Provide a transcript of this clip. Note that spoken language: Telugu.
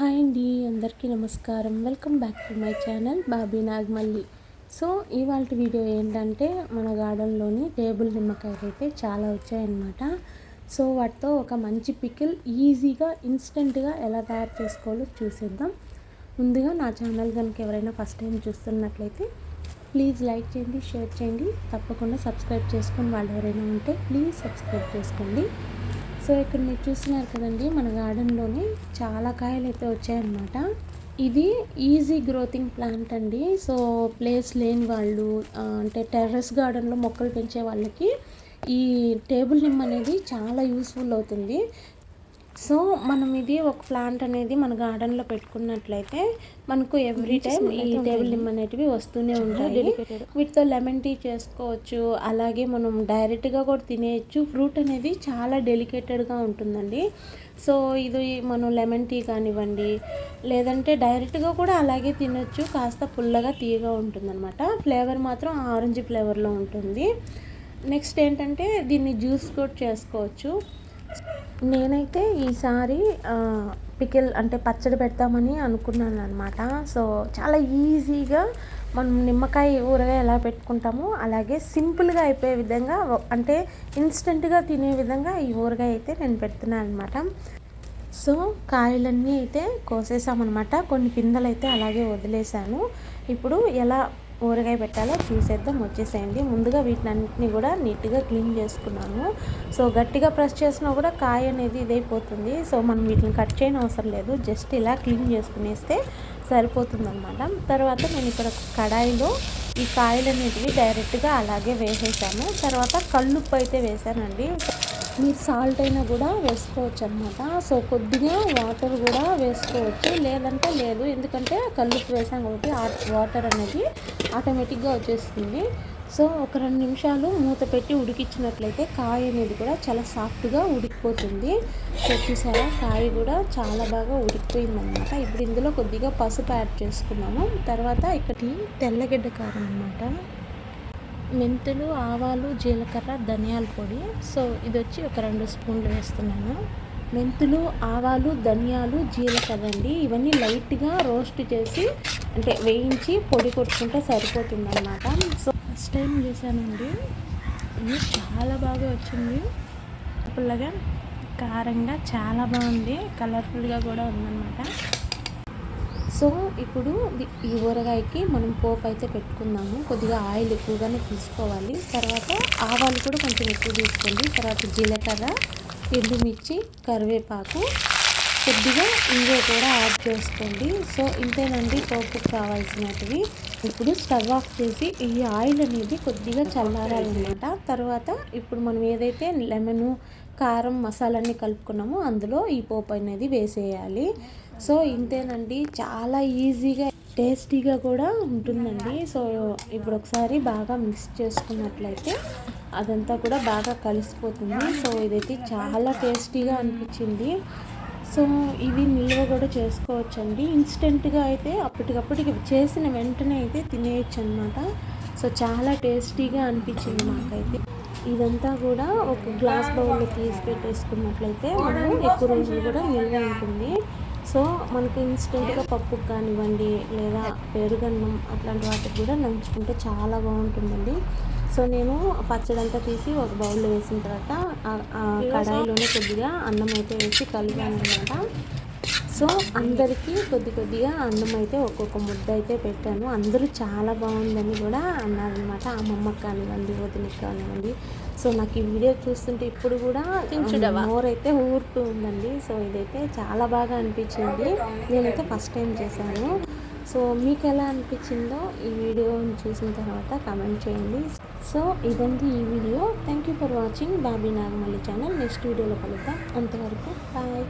హాయ్ అండి అందరికీ నమస్కారం. Welcome back to my channel Bobby Nagamalli. So ఇవాళ వీడియో ఏంటంటే మన గార్డెన్లోని టేబుల్ నిమ్మకాయలు అయితే చాలా వచ్చాయన్నమాట. సో వాటితో ఒక మంచి పికిల్ ఈజీగా ఇన్స్టెంట్గా ఎలా తయారు చేసుకోవాలో చూసేద్దాం. ముందుగా నా ఛానల్ కనుక ఎవరైనా ఫస్ట్ టైం చూస్తున్నట్లయితే ప్లీజ్ లైక్ చేయండి షేర్ చేయండి. తప్పకుండా సబ్స్క్రైబ్ చేసుకొని వాళ్ళు ఎవరైనా ఉంటే ప్లీజ్ సబ్స్క్రైబ్ చేసుకోండి. సో ఇక్కడ మీరు చూస్తున్నారు కదండి మన గార్డెన్లోనే చాలా కాయలు అయితే వచ్చాయన్నమాట. ఇది ఈజీ గ్రోతింగ్ ప్లాంట్ అండి. సో ప్లేస్ లేని వాళ్ళు అంటే టెర్రస్ గార్డెన్లో మొక్కలు పెంచే వాళ్ళకి ఈ టేబుల్ నిమ్ అనేది చాలా యూస్ఫుల్ అవుతుంది. సో మనం ఇది ఒక ప్లాంట్ అనేది మన గార్డెన్లో పెట్టుకున్నట్లయితే మనకు ఎవ్రీ టైం ఈ టేబుల్ నిమ్ అనేటివి వస్తూనే ఉంటాయి. వీటితో లెమన్ టీ చేసుకోవచ్చు అలాగే మనం డైరెక్ట్గా కూడా తినేయచ్చు. ఫ్రూట్ అనేది చాలా డెలికేటెడ్గా ఉంటుందండి. సో ఇది మనం లెమన్ టీ కానివ్వండి లేదంటే డైరెక్ట్గా కూడా అలాగే తినొచ్చు. కాస్త పుల్లగా తీయగా ఉంటుందన్నమాట. ఫ్లేవర్ మాత్రం ఆరెంజ్ ఫ్లేవర్లో ఉంటుంది. నెక్స్ట్ ఏంటంటే దీన్ని జ్యూస్ కూడా చేసుకోవచ్చు. నేనైతే ఈసారి పికిల్ అంటే పచ్చడి పెడతామని అనుకున్నాను అనమాట సో చాలా ఈజీగా మనం నిమ్మకాయ ఊరగాయ ఎలా పెట్టుకుంటామో అలాగే సింపుల్గా అయిపోయే విధంగా అంటే ఇన్స్టెంట్గా తినే విధంగా ఈ ఊరగాయ అయితే నేను పెడుతున్నాను అనమాట సో కాయలన్నీ అయితే కోసేసామన్నమాట. కొన్ని పిందెలు అయితే అలాగే వదిలేసాను. ఇప్పుడు ఎలా ఊరగాయ పెట్టాలో చూసేద్దాం వచ్చేసేయండి. ముందుగా వీటినన్నింటినీ కూడా నీట్గా క్లీన్ చేసుకున్నాను సో గట్టిగా ప్రెస్ చేసినా కూడా కాయ అనేది ఇదైపోతుంది సో మనం వీటిని కట్ చేయని అవసరం లేదు. జస్ట్ ఇలా క్లీన్ చేసుకునేస్తే సరిపోతుందన్నమాట. తర్వాత నేను ఇక్కడ కడాయిలో ఈ కాయలు అనేటివి డైరెక్ట్గా అలాగే వేసేసాను. తర్వాత కళ్ళుప్పు అయితే వేసానండి మీరు సాల్ట్ అయినా కూడా వేసుకోవచ్చు అనమాట సో కొద్దిగా వాటర్ కూడా వేసుకోవచ్చు. లేదంటే లేదు. ఎందుకంటే కల్లుప్పు వేసాం కాబట్టి వాటర్ అనేది ఆటోమేటిక్గా వచ్చేస్తుంది. సో ఒక రెండు నిమిషాలు మూత పెట్టి ఉడికించినట్లయితే కాయ అనేది కూడా చాలా సాఫ్ట్గా ఉడికిపోతుంది. సో చూసారా? కాయ కూడా చాలా బాగా ఉడికిపోయిందనమాట ఇప్పుడు ఇందులో కొద్దిగా పసుపు యాడ్ చేసుకున్నాము. తర్వాత ఇక్కడ తెల్లగడ్డ కారం అనమాట మెంతులు ఆవాలు జీలకర్ర ధనియాల పొడి. సో ఇది వచ్చి ఒక రెండు స్పూన్లు వేస్తున్నాను. మెంతులు ఆవాలు ధనియాలు జీలకర్ర అండి. ఇవన్నీ లైట్గా రోస్ట్ చేసి అంటే వేయించి పొడి కొట్టుకుంటే సరిపోతుందన్నమాట. సో ఫస్ట్ టైం చేశానండి. ఇది చాలా బాగా వచ్చింది. పుల్లగా కారంగా చాలా బాగుంది. కలర్ఫుల్గా కూడా ఉందన్నమాట. సో ఇప్పుడు ఈ ఊరగాయకి మనం పోపు అయితే పెట్టుకుందాము. కొద్దిగా ఆయిల్ ఎక్కువగానే తీసుకోవాలి. తర్వాత ఆవాలు కూడా కొంచెం ఎక్కువ తీసుకోండి. తర్వాత జీలకర్ర ఎండుమిర్చి కరివేపాకు. కొద్దిగా ఇంగువ కూడా యాడ్ చేసుకోండి. సో ఇంతేనండి పోపుకు కావాల్సినవి ఇప్పుడు స్టవ్ ఆఫ్ చేసి ఈ ఆయిల్ అనేది కొద్దిగా చల్లారాలన్నమాట. తర్వాత ఇప్పుడు మనం ఏదైతే లెమను కారం మసాలాన్ని కలుపుకున్నాము. అందులో ఈ పోపు అనేది వేసేయాలి. సో ఇంతేనండి. చాలా ఈజీగా టేస్టీగా కూడా ఉంటుందండి. సో ఇప్పుడు ఒకసారి బాగా మిక్స్ చేసుకున్నట్లయితే అదంతా కూడా బాగా కలిసిపోతుంది. సో ఇదైతే చాలా టేస్టీగా అనిపించింది. సో ఇవి నిల్వ కూడా చేసుకోవచ్చండి. ఇన్స్టెంట్గా అయితే అప్పటికప్పటికి చేసిన వెంటనే అయితే తినేయచ్చు అనమాట సో చాలా టేస్టీగా అనిపించింది మాకైతే. ఇదంతా కూడా ఒక గ్లాస్ బౌల్లో తీసి పెట్టేసుకున్నట్లయితే మనం ఎక్కువ రోజులు కూడా నిల్వ ఉంటుంది. సో మనకు ఇన్స్టెంట్గా పప్పుకు కానివ్వండి లేదా పెరుగన్నం అట్లాంటి వాటికి కూడా నంచుకుంటే చాలా బాగుంటుందండి. సో నేను పచ్చడి అంతా తీసి ఒక బౌల్లో వేసిన తర్వాత కడాయిలోనే కొద్దిగా అన్నం అయితే వేసి కలిపాను అనమాట సో అందరికీ కొద్ది కొద్దిగా అన్నం అయితే ఒక్కొక్క ముద్ద అయితే పెట్టాను. అందరూ చాలా బాగుందని కూడా అన్నారనమాట అమ్మమ్మకి కానివ్వండి వదినకి కానివ్వండి. సో నాకు ఈ వీడియో చూస్తుంటే ఇప్పుడు కూడా మోర్ అయితే ఊరుతూ ఉందండి. సో ఇదైతే చాలా బాగా అనిపించింది. నేనైతే ఫస్ట్ టైం చేశాను. సో మీకు ఎలా అనిపించిందో ఈ వీడియోని చూసిన తర్వాత కమెంట్ చేయండి. సో ఇదండి ఈ video. Thank you for watching Bobby Nagamalli channel. Next వీడియోలో కలుద్దాం. అంతవరకు బాయ్.